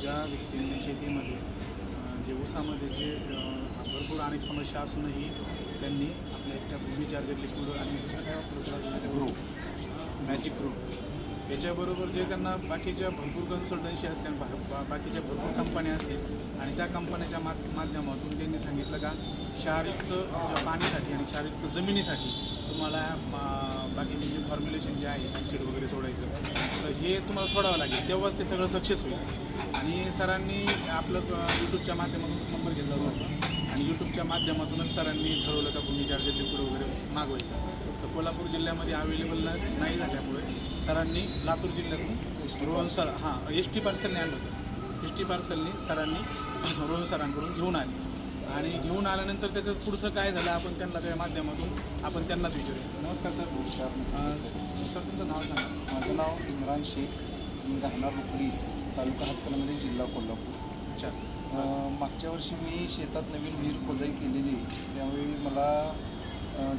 ज्या व्यक्तींनी शेतीमध्ये जे ऊसामध्ये जे भरपूर अनेक समस्या असूनही त्यांनी आपल्या एकट्या भूमी चार्जर लिक्विड आणि दुसरं ग्रो मॅजिक ग्रो याच्याबरोबर जे त्यांना बाकीच्या भरपूर कन्सल्टन्सी असतील बा बा- बाकीच्या भरपूर कंपन्या असतील आणि त्या कंपन्याच्या मा माध्यमातून त्यांनी सांगितलं का क्षारयुक्त पाण्यासाठी आणि क्षारयुक्त जमिनीसाठी तुम्हाला बाकीचे जे फॉर्म्युलेशन जे आहे ॲसिड वगैरे सोडायचं तर हे तुम्हाला सोडावं लागेल. तेव्हाच ते सगळं सक्सेस होईल. आणि सरांनी आपलं यूट्यूबच्या माध्यमातून नंबर घेतला होता. आणि यूट्यूबच्या माध्यमातूनच सरांनी ठरवलं का भूमी चार्जर लिक्विड वगैरे मागवायचं. तर कोल्हापूर जिल्ह्यामध्ये अवेलेबल नाही झाल्यामुळे सरांनी लातूर जिल्ह्यातून रोहन सर हां एस टी पार्सलने आणलं होतं. एस टी पार्सलनी सरांनी रोहन सरांकडून घेऊन आले. आणि घेऊन आल्यानंतर त्याचं पुढचं काय झालं आपण त्यांना त्या माध्यमातून आपण त्यांनाच विचारूया. नमस्कार सर. अं, सर तुमचं नाव सांगा. माझं नाव इम्रान शेख. मी राहणार रुकडी तालुका हातकणंगले जिल्हा कोल्हापूर. अच्छा. मागच्या वर्षी मी शेतात नवीन विहीर खोदाई केलेली. त्यावेळी मला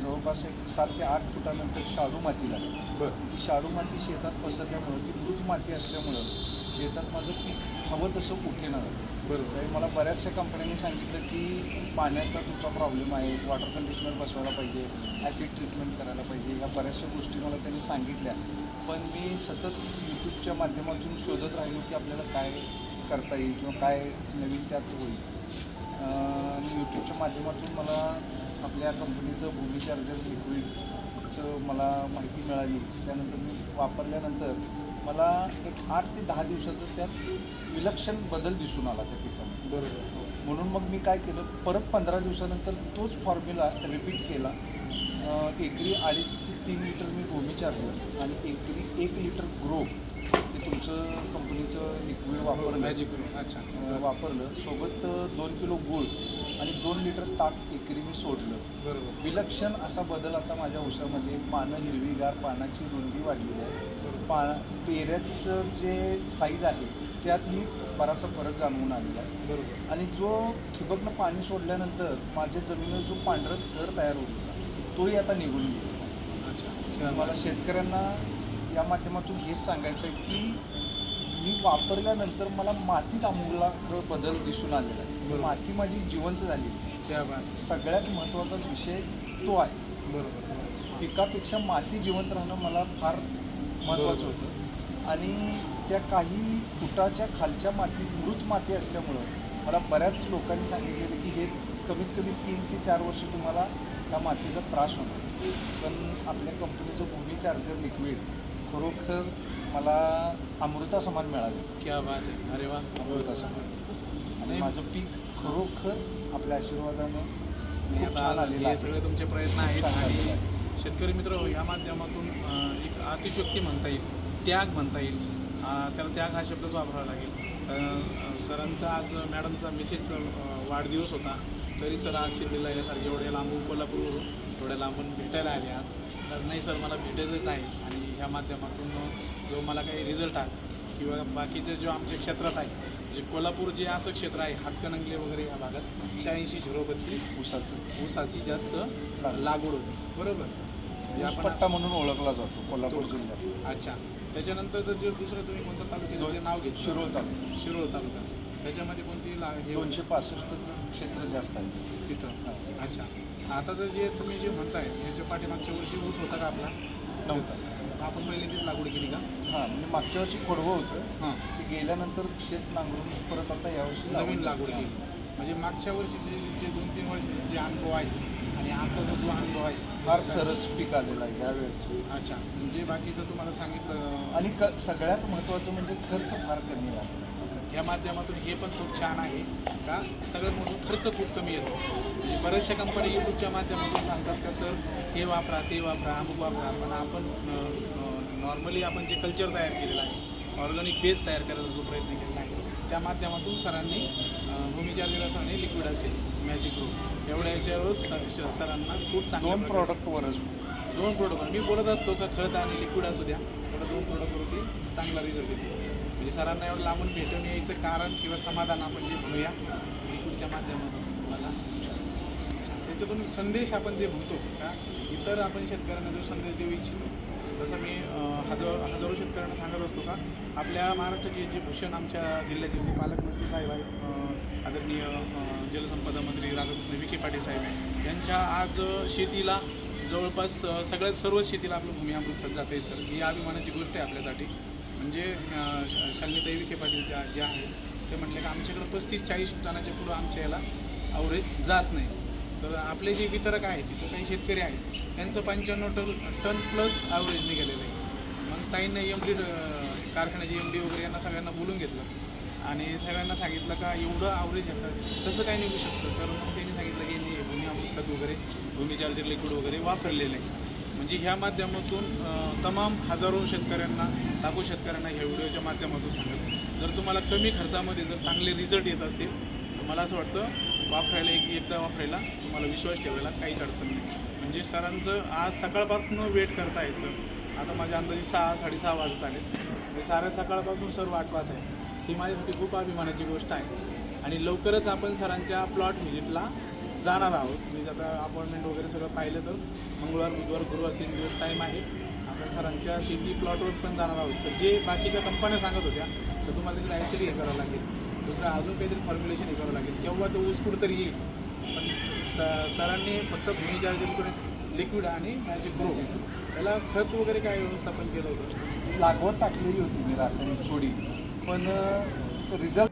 जवळपास एक सात ते आठ फुटानंतर शाडू माती लागली बरं. ती शाडू माती शेतात पसरल्यामुळं ती मृत माती असल्यामुळं शेतात माझं पीक हवं तसं कुठे नव्हतं बरोबर. त्यावेळी मला बऱ्याचशा कंपन्यांनी सांगितलं की पाण्याचा तुमचा प्रॉब्लेम आहे वॉटर कंडिशनर बसवायला पाहिजे ॲसिड ट्रीटमेंट करायला पाहिजे या बऱ्याचशा गोष्टी मला त्यांनी सांगितल्या. पण मी सतत यूट्यूबच्या माध्यमातून शोधत राहिलो की आपल्याला काय करता येईल किंवा काय नवीन त्यात होईल. आणि यूट्यूबच्या माध्यमातून मला आपल्या कंपनीचं भूमी चार्जर लिक्विडचं मला माहिती मिळाली. त्यानंतर मी वापरल्यानंतर मला एक आठ ते दहा दिवसाचं त्यात विलक्षण बदल दिसून आला त्या पिकामध्ये बरोबर म्हणून मग मी काय केलं परत पंधरा दिवसानंतर तोच फॉर्म्युला रिपीट केला. एकरी अडीच ते तीन लिटर मी चार्जर आणि एकरी एक लिटर ग्रो हे तुमचं कंपनीचं लिक्विड वापरलं. मॅजिक अच्छा. अं, वापरलं. सोबत दोन किलो गूळ आणि दोन लिटर ताक एकरी मी सोडलं. बरोबर. विलक्षण असा बदल आता माझ्या ऊसामध्ये पानं हिरवीगार पानाची रुंदी वाढलेली आहे. पा पेऱ्याचं जे साईज आहे त्यातही बराचसा फरक जाणवून आलेला आहे. बरोबर. आणि जो ठिबकनं पाणी सोडल्यानंतर माझ्या जमिनीवर जो पांढरं थर तयार होत होता तोही आता निघून गेला अच्छा. मला शेतकऱ्यांना या माध्यमातून हेच सांगायचं आहे की मी वापरल्यानंतर मला मातीत आमूलाग्र बदल दिसून आलेला आहे. माती माझी जिवंत झाली. सगळ्यात महत्त्वाचा विषय तो आहे. बरोबर. पिकापेक्षा माती जिवंत राहणं मला फार महत्त्वाचं. होतं. आणि त्या काही फुटाच्या खालच्या माती मृत माती असल्यामुळं मला बऱ्याच लोकांनी सांगितलेलं की हे कमीत कमी तीन ते चार वर्ष तुम्हाला त्या मातीचा त्रास होणार. पण आपल्या कंपनीचं भूमी चार्जर लिक्विड खरोखर मला अमृता समान मिळाले. क्या बात आहे अरे वा. अमृता समान आणि नाही. माझं पीक खरोखर आपल्या आशीर्वादानं छान आता हे. सगळे तुमचे प्रयत्न आहेत आणि शेतकरी मित्र हो, या माध्यमातून एक अतिशयोक्ती म्हणता येईल. त्याग म्हणता येईल. त्याला त्याग हा शब्दच वापरावा लागेल. सरांचा आज मॅडमचा मिसेस वाढदिवस होता. तरी सर आज शिर्डीला यासारखे एवढ्या लांबून कोल्हापूरवरून थोड्या लांबून भेटायला आले आज. आज नाही सर मला भेटायचंच आहे. आणि ह्या माध्यमातून जो मला काही रिझल्ट आहे किंवा बाकीचे जो आमच्या क्षेत्रात आहे जे कोल्हापूर जे असं क्षेत्र आहे हातकणंगले वगैरे या भागात शहाऐंशी झिरो बत्तीस ऊसाचं ऊसाची जास्त लागवड. होती. बरोबर? म्हणजे ऊसपट्टा म्हणून ओळखला जातो कोल्हापूर जिल्ह्यात. अच्छा. त्याच्यानंतर जर जे दुसरं तुम्ही कोणतं तालुक्याचं नाव घेतलं? शिरोळ तालुका. शिरोळ तालुका. त्याच्यामध्ये कोणती ला हे दोनशे पासष्टचं क्षेत्र जास्त आहे. तिथं. अच्छा. आता तर जे तुम्ही जे म्हणताय याच्या पाठीमागच्या वर्षी ऊस होता का आपला? नव्हता. आपण पहिल्यांदाच लागवड केली का? हां म्हणजे मागच्या वर्षी खोडवं होतं. हां. ते गेल्यानंतर शेत नांगरून परत आता यावर्षी नवीन लागवड केली. म्हणजे मागच्या वर्षी जे जे दोन तीन वर्ष जे अनुभव आहे आणि आताचा जो अनुभव आहे. फार सरस पीक आलेलं आहे ह्या वेळेचं अच्छा. म्हणजे बाकीचं तुम्हाला सांगितलं आणि क सगळ्यात महत्त्वाचं म्हणजे खर्च फार कमी आहे. या माध्यमातून हे पण खूप छान आहे का? सगळ्यात मोठं खर्च खूप कमी येतो. म्हणजे बऱ्याचशा कंपनी यूट्यूबच्या माध्यमातून सांगतात का सर हे वापरा ते वापरा अमुक वापरा. पण आपण नॉर्मली आपण जे कल्चर तयार केलेलं आहे ऑर्गॅनिक बेस तयार करायचा जो प्रयत्न केलेला आहे त्या माध्यमातून सरांनी भूमिच्या असेल लिक्विड असेल मॅजिक ग्रो एवढ्या याच्यावर सरांना खूप प्रकारे- प्रॉडक्टवरच दोन प्रोडक्ट मी बोलत असतो का खत आणि लिक्विड असू द्या. तर दोन प्रोडक्टवरती चांगला रिझल्ट येतो. म्हणजे सरांना एवढं लांबून भेटून यायचं कारण किंवा समाधान आपण जे म्हणूया लिक्विडच्या माध्यमातून तुम्हाला त्याच्यातून संदेश आपण जे म्हणतो का इतर आपण शेतकऱ्यांना जो संदेश देऊ इच्छितो जसं मी हजारो हजारो शेतकऱ्यांना सांगत असतो का आपल्या महाराष्ट्राचे जे भूषण आमच्या जिल्ह्याचे जे पालकमंत्री साहेब आहेत आदरणीय जलसंपदा मंत्री राधाकृष्ण विखे पाटील साहेब यांच्या आज शेतीला जवळपास सगळ्यात सर्वच शेतीला आपलं भूमी अमृत जाते सर. ही अभिमानाची गोष्ट आहे आपल्यासाठी. म्हणजे अं, श- शालिनीताई विखे पाटील ज्या ज्या आहेत ते म्हटले की आमच्याकडे पस्तीस चाळीस टनाच्या पुढं आमच्या याला आवरेज जात नाही. तर आपले जे वितरक आहेत तिथं काही शेतकरी आहेत त्यांचं पंच्याण्णव टन टन प्लस ॲव्हरेज निघालेलं आहे. मग ताईंना एम डी कारखान्याचे एम डी वगैरे यांना सगळ्यांना बोलून घेतलं. आणि सगळ्यांना सांगितलं का एवढं ॲव्हरेज येतं कसं काय निघू शकतं? तर मग त्यांनी सांगितलं की यांनी भूमी अमृतखत वगैरे भूमी चार्जर लिक्विड वगैरे वापरलेलं आहे. म्हणजे ह्या माध्यमातून तमाम हजारो शेतकऱ्यांना लाखो शेतकऱ्यांना ह्या व्हिडिओच्या माध्यमातून सांगत जर तुम्हाला कमी खर्चामध्ये जर चांगले रिझल्ट येत असेल तर मला असं वाटतं वापरायला एक एकदा वापरायला तुम्हाला विश्वास ठेवायला काहीच अडचण नाही. म्हणजे सरांचं आज सकाळपासून वेट करता सर. आता माझ्या अंदाजे सहा साडेसहा वाजत आले. म्हणजे साऱ्या सकाळपासून सर वाट पाहत आहे ही माझ्यासाठी खूप अभिमानाची गोष्ट आहे. आणि लवकरच आपण सरांच्या प्लॉट व्हिजिटला जाणार आहोत. मी आता अपॉइंटमेंट वगैरे सगळं पाहिलं तर मंगळवार बुधवार गुरुवार तीन दिवस टाईम आहे. आपण सरांच्या शेती प्लॉटवर पण जाणार आहोत. तर जे बाकीच्या कंपन्या सांगत होत्या तर तुम्हाला तिथे ॲक्च्युली हे करावं लागेल. दुसरं अजून काहीतरी फॉर्म्युलेशन हे करावं लागेल. तेव्हा तो ऊस कुठंतरी येईल. पण स सरांनी फक्त भूमी करून लिक्विड आणि मॅजिक ग्रो त्याला खत वगैरे काय व्यवस्थापन केलं होतं? लागवड टाकलेली होती मी रासायनिक थोडी पण रिझल्ट